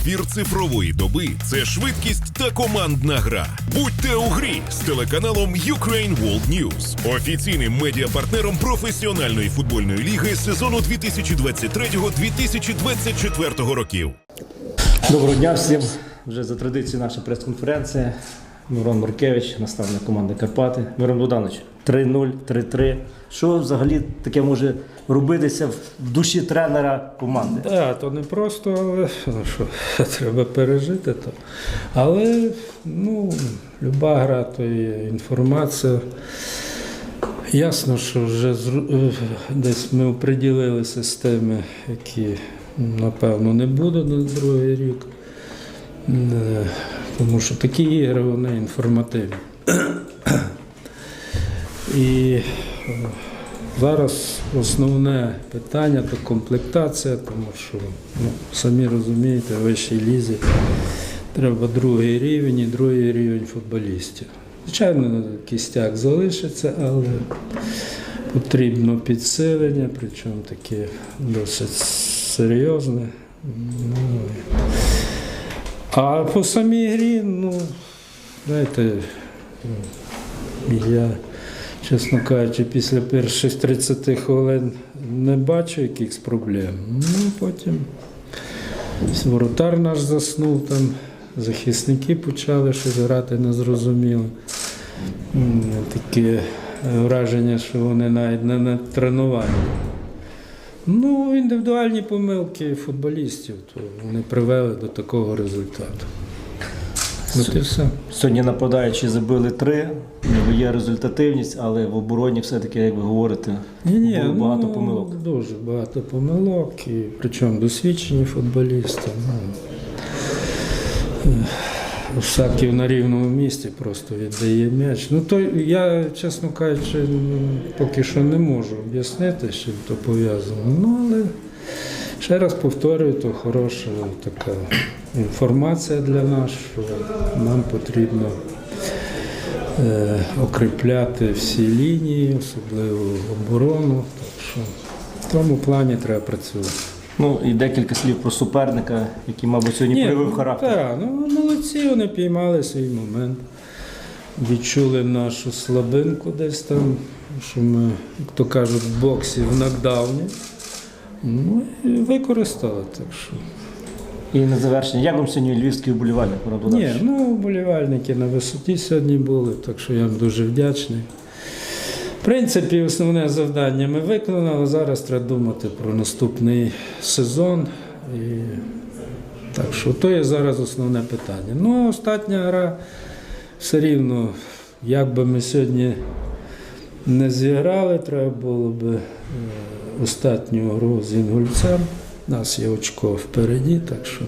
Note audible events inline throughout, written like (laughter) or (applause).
Ефір цифрової доби це швидкість та командна гра. Будьте у грі з телеканалом Ukraine World News, офіційним медіапартнером професіональної футбольної ліги сезону 2023-2024 років. Доброго дня всім. Вже за традицією наша прес-конференція. Мирон Маркевич, наставник команди Карпати. Мирон Богданович, 3-0, 3-3. Що взагалі таке може робитися в душі тренера команди? Так, то не просто, але ну, що, (laughs) треба пережити то. Але ну, люба гра то є інформація. Ясно, що вже е, десь ми оприділили системи, які напевно не будуть на другий рік. Е, Тому що такі ігри вони інформативні. І е, зараз основне питання то комплектація, тому що ну, самі розумієте, в вищій лізі треба другий рівень і другий рівень футболістів. Звичайно, кістяк залишиться, але потрібно підсилення, причому таке досить серйозне. Ну, а по самій грі, ну, знаєте, я, чесно кажучи, після перших 30 хвилин не бачу якихось проблем. Ну, потім воротар наш заснув, там захисники почали щось грати незрозуміло. Таке враження, що вони навіть не на тренуванні. Ну, індивідуальні помилки футболістів, то вони привели до такого результату. От і все. Сьогодні нападаючі забили три, ніби є результативність, але в обороні все-таки, як ви говорите, Ні, ні, було багато ну, помилок. Дуже багато помилок, і причому досвідчені футболісти. Ну, е, Саків на рівному місці просто віддає м'яч. Ну то я, чесно кажучи, ну, поки що не можу об'яснити, з чим то пов'язано. Ну але ще раз повторюю, то хороша така інформація для нас, що нам потрібно окріпляти всі лінії, особливо оборону. Так що в тому плані треба працювати. Ну і декілька слів про суперника, який, мабуть, сьогодні проявив ну, характер. Так, ну молодці, вони піймали свій момент. Відчули нашу слабинку десь там, що ми, як то кажуть, в боксі в нокдауні. Ну і використали. Так що. І на завершення, як вам сьогодні львівський вболівальник Ні, ну болівальники на висоті сьогодні були, так що я їм дуже вдячний. В принципі, основне завдання ми виконали, зараз треба думати про наступний сезон. І... Так що то є зараз основне питання. Ну, а остання гра все рівно, як би ми сьогодні не зіграли, треба було б е, остатню гру з інгульцем. У нас є очко впереді, так що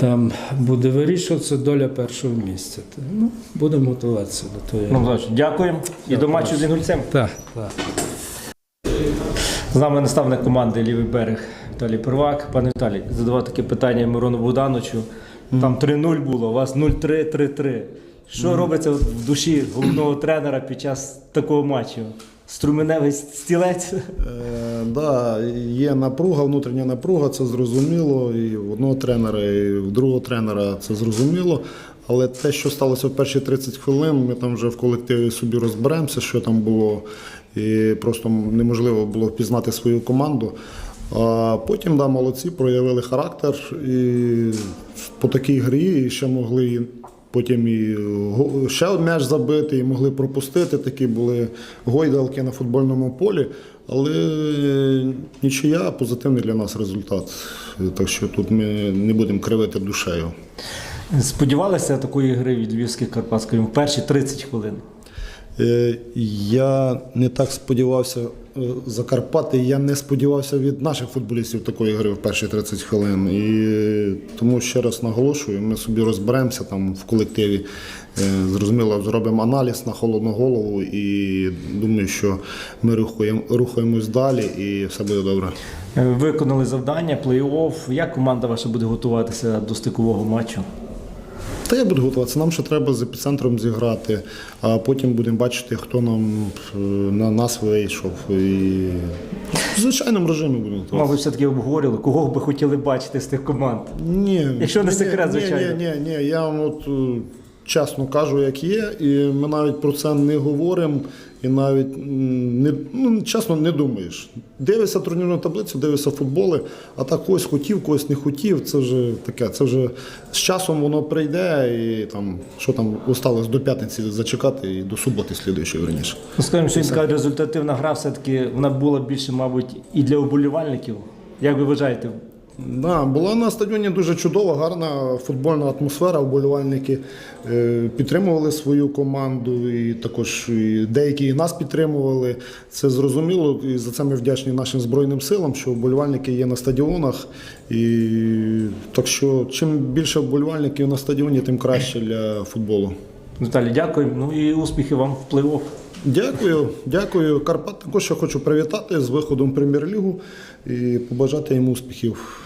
там буде вирішуватися доля першого місця. Ну, будемо готуватися до того. Ну, дякуємо. І до матчу з Інгульцем. Так, так. З нами наставник команди Лівий берег Віталій Первак. Пане Віталій, задавав таке питання Мирону Богдановичу. Там 3-0 було, у вас 0-3, 3-3. Що робиться в душі головного тренера під час такого матчу? Струменевий стілець? Е, да, є напруга, внутрішня напруга, це зрозуміло. І в одного тренера, і в другого тренера це зрозуміло. Але те, що сталося в перші 30 хвилин, ми там вже в колективі собі розберемося, що там було. І просто неможливо було впізнати свою команду. А потім, да, молодці, проявили характер і по такій грі ще могли Потім і ще один м'яч забити, і могли пропустити. Такі були гойдалки на футбольному полі. Але нічия позитивний для нас результат. Так що тут ми не будемо кривити душею. Сподівалися такої гри від Львівських Карпатських в перші 30 хвилин. Е, Я не так сподівався е, за Карпати. Я не сподівався від наших футболістів такої гри в перші 30 хвилин. І тому ще раз наголошую, ми собі розберемося там в колективі. Е, Зрозуміло, зробимо аналіз на холодну голову і думаю, що ми рухаємо, рухаємось далі і все буде добре. Виконали завдання, плей-офф. Як команда ваша буде готуватися до стикового матчу? Та я буду готуватися. Нам ще треба з епіцентром зіграти, а потім будемо бачити, хто нам е, на нас вийшов. І в звичайному режимі будемо готуватися. Мабуть, все-таки обговорювали, кого б хотіли бачити з тих команд. Ні, Якщо не ні, секрет, звичайно. Ні, ні, ні, я вам от е, чесно кажу, як є, і ми навіть про це не говоримо, і навіть не, ну, чесно не думаєш. Дивишся турнірну таблицю, дивишся футболи, а так когось хотів, когось не хотів. Це вже таке, це вже з часом воно прийде, і там, що там осталось до п'ятниці зачекати і до суботи слідуючої раніше. Ну, скажімо, що така результативна гра все-таки вона була більше, мабуть, і для уболівальників. Як ви вважаєте? Да, була на стадіоні дуже чудова, гарна футбольна атмосфера. Вболівальники е, підтримували свою команду, і також і деякі і нас підтримували. Це зрозуміло, і за це ми вдячні нашим збройним силам, що вболівальники є на стадіонах. І так що чим більше вболівальників на стадіоні, тим краще для футболу. Наталі, дякую. Ну і успіхів вам в плей-офф. Дякую, дякую. Карпат також я хочу привітати з виходом в прем'єр-лігу і побажати їм успіхів.